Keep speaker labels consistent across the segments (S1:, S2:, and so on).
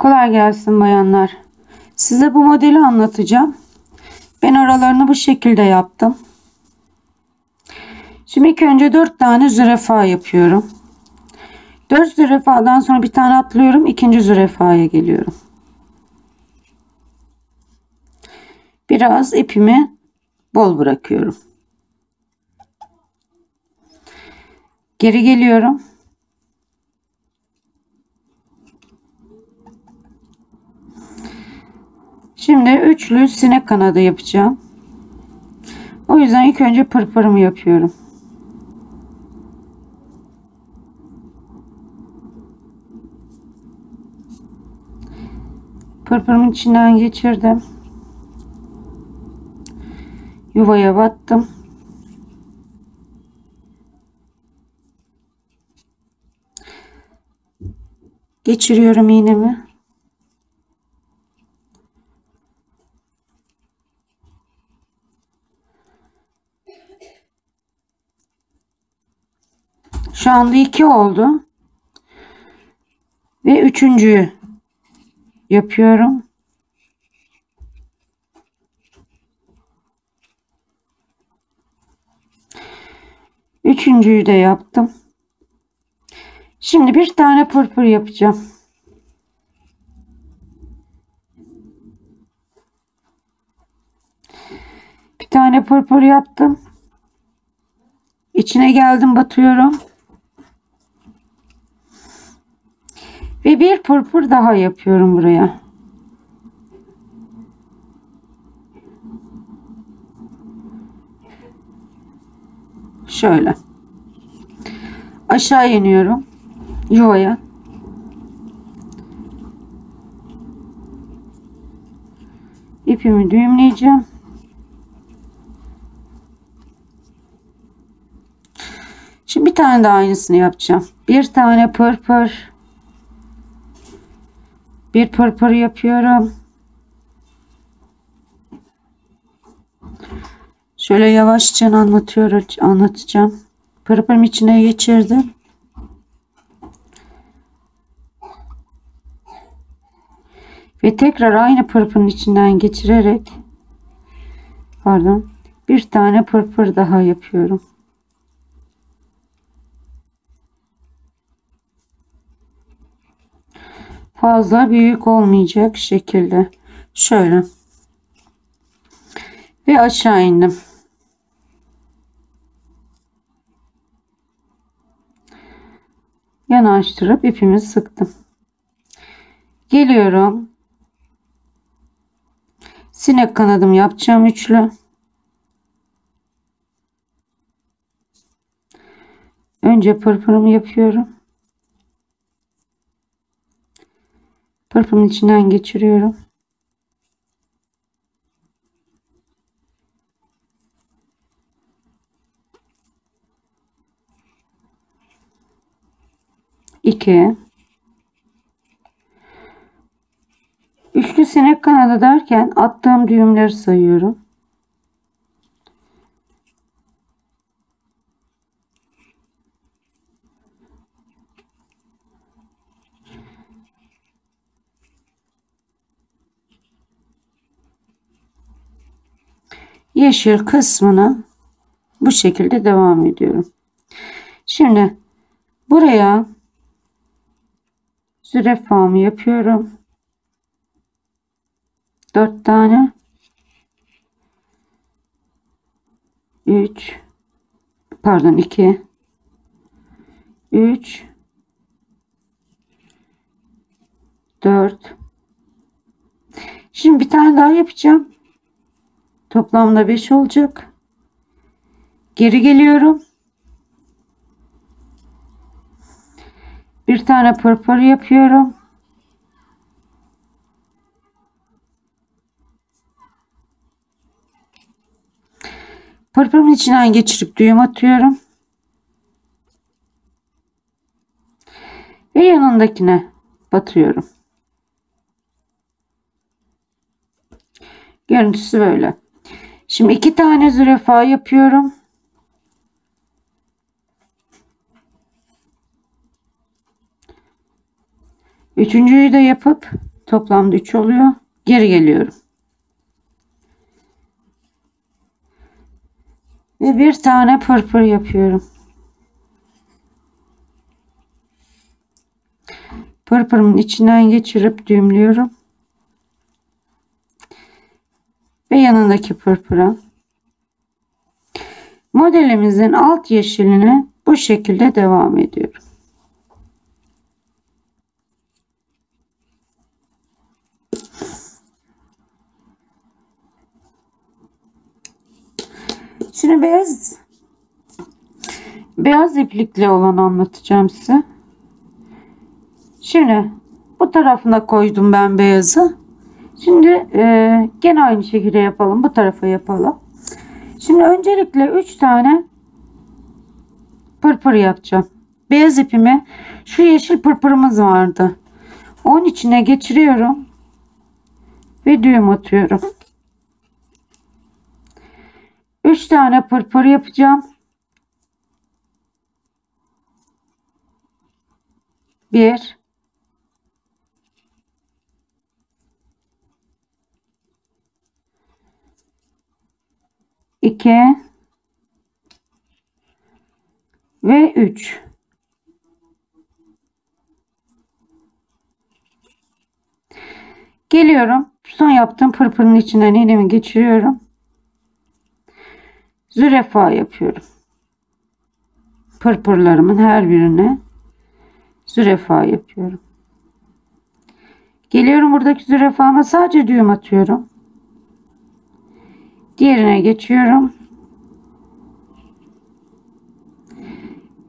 S1: Kolay gelsin bayanlar. Size bu modeli anlatacağım. Ben aralarını bu şekilde yaptım. Şimdi ilk önce 4 tane zürefa yapıyorum. 4 zürefadan sonra bir tane atlıyorum. ikinci zürefaya geliyorum. Biraz ipimi bol bırakıyorum. Geri geliyorum. Şimdi üçlü sinek kanadı yapacağım. O yüzden ilk önce pırpırımı yapıyorum. Pırpırımın içinden geçirdim. Yuvaya battım. Geçiriyorum iğnemi. Şu anda iki oldu. Ve üçüncüyü yapıyorum. Üçüncüyü de yaptım. Şimdi bir tane pırpır yapacağım. Bir tane pırpır yaptım. İçine geldim batıyorum. Ve bir pırpır daha yapıyorum buraya. Şöyle. Aşağı iniyorum. Yuvaya. İpimi düğümleyeceğim. Şimdi bir tane daha aynısını yapacağım. Bir tane pırpır. Bir pırpır yapıyorum. Şöyle yavaşça anlatıyorum, anlatacağım. Pırpırım içine geçirdim. Ve tekrar aynı pırpırın içinden geçirerek pardon bir tane pırpır daha yapıyorum. Fazla büyük olmayacak şekilde şöyle ve aşağı indim. Yanaştırıp ipimi sıktım. Geliyorum. Sinek kanadım yapacağım üçlü. Önce pırpırımı yapıyorum. Pırpırın içinden geçiriyorum. İki. Üçlü sinek kanadı derken attığım düğümleri sayıyorum. Yeşil kısmını bu şekilde devam ediyorum. Şimdi buraya zürefamı yapıyorum. 4 tane 3 pardon 2 3 4 Şimdi bir tane daha yapacağım. Toplamda 5 olacak. Geri geliyorum. Bir tane pırpır yapıyorum. Pırpırın içinden geçirip düğüm atıyorum. Ve yanındakine batıyorum. Görüntüsü böyle. Şimdi iki tane zürafa yapıyorum. Üçüncüyü de yapıp toplamda 3 oluyor. Geri geliyorum. Ve bir tane pırpır yapıyorum. Pırpırımın içinden geçirip düğümlüyorum. Ve yanındaki pırpıra. Modelimizin alt yeşiline bu şekilde devam ediyorum. Şimdi beyaz beyaz iplikli olan anlatacağım size. Şimdi bu tarafına koydum ben beyazı. Şimdi e, gene aynı şekilde yapalım. Bu tarafa yapalım. Şimdi öncelikle 3 tane pırpır yapacağım. Beyaz ipimi şu yeşil pırpırımız vardı. Onun içine geçiriyorum. Ve düğüm atıyorum. 3 tane pırpır yapacağım. 1 2 ve 3 Geliyorum. Son yaptığım pırpırın içinden elimi geçiriyorum. Zürefa yapıyorum. Pırpırlarımın her birine zürefa yapıyorum. Geliyorum buradaki zürefama sadece düğüm atıyorum. Diğerine geçiyorum.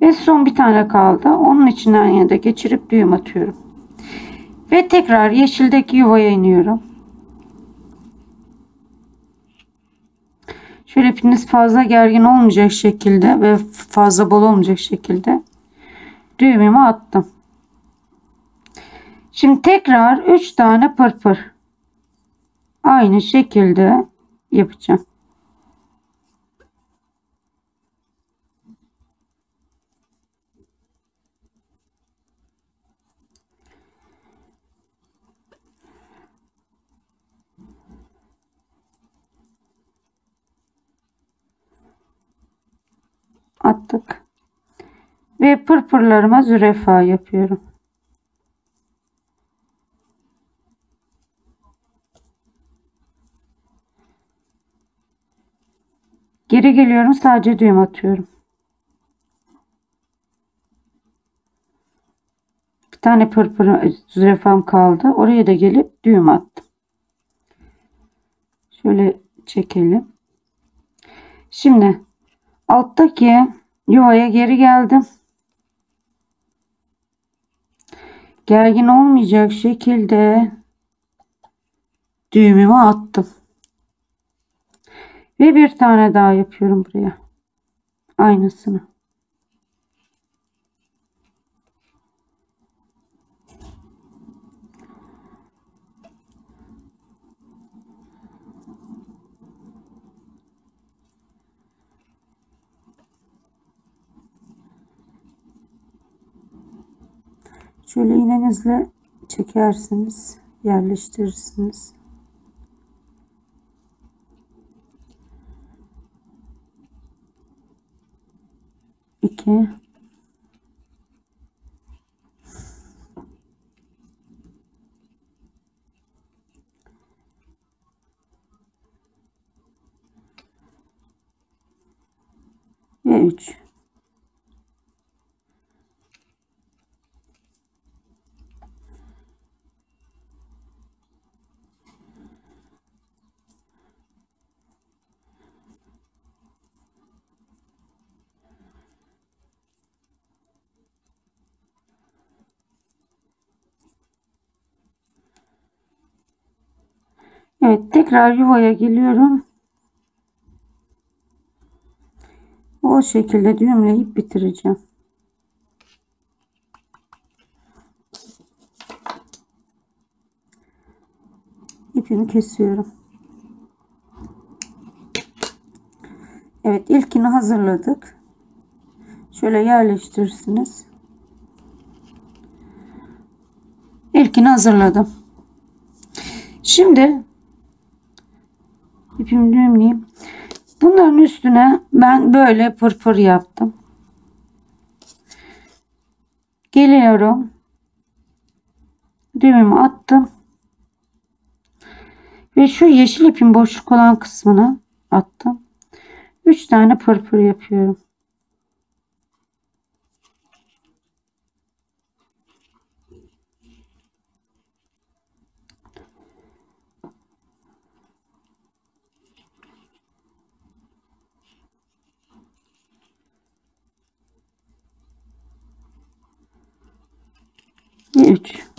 S1: Ve son bir tane kaldı. Onun içinden yine de geçirip düğüm atıyorum. Ve tekrar yeşildeki yuvaya iniyorum. Şöyle ipiniz fazla gergin olmayacak şekilde ve fazla bol olmayacak şekilde düğümümü attım. Şimdi tekrar 3 tane pırpır aynı şekilde yapacağım. attık. Ve pırpırlarıma zürefa yapıyorum. Geri geliyorum sadece düğüm atıyorum. Bir tane pırpır zürefam kaldı. Oraya da gelip düğüm attım. Şöyle çekelim. Şimdi alttaki yuvaya geri geldim. Gergin olmayacak şekilde düğümümü attım. Ve bir tane daha yapıyorum buraya. Aynısını. Şöyle iğnenizle çekersiniz, yerleştirirsiniz. 2 ve 3 Evet tekrar yuvaya geliyorum. O şekilde düğümleyip bitireceğim. İpimi kesiyorum. Evet ilkini hazırladık. Şöyle yerleştirirsiniz. ilkini hazırladım. Şimdi ipimi düğümleyeyim. Bunların üstüne ben böyle pırpır yaptım. Geliyorum. Düğümümü attım. Ve şu yeşil ipin boşluk olan kısmına attım. 3 tane pırpır yapıyorum. 3.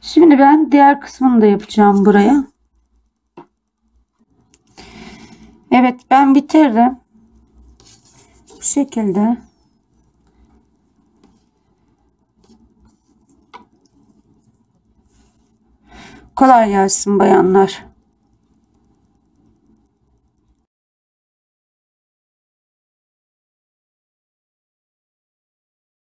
S1: Şimdi ben diğer kısmını da yapacağım buraya. Evet ben bitirdim. Bu şekilde. Kolay gelsin bayanlar.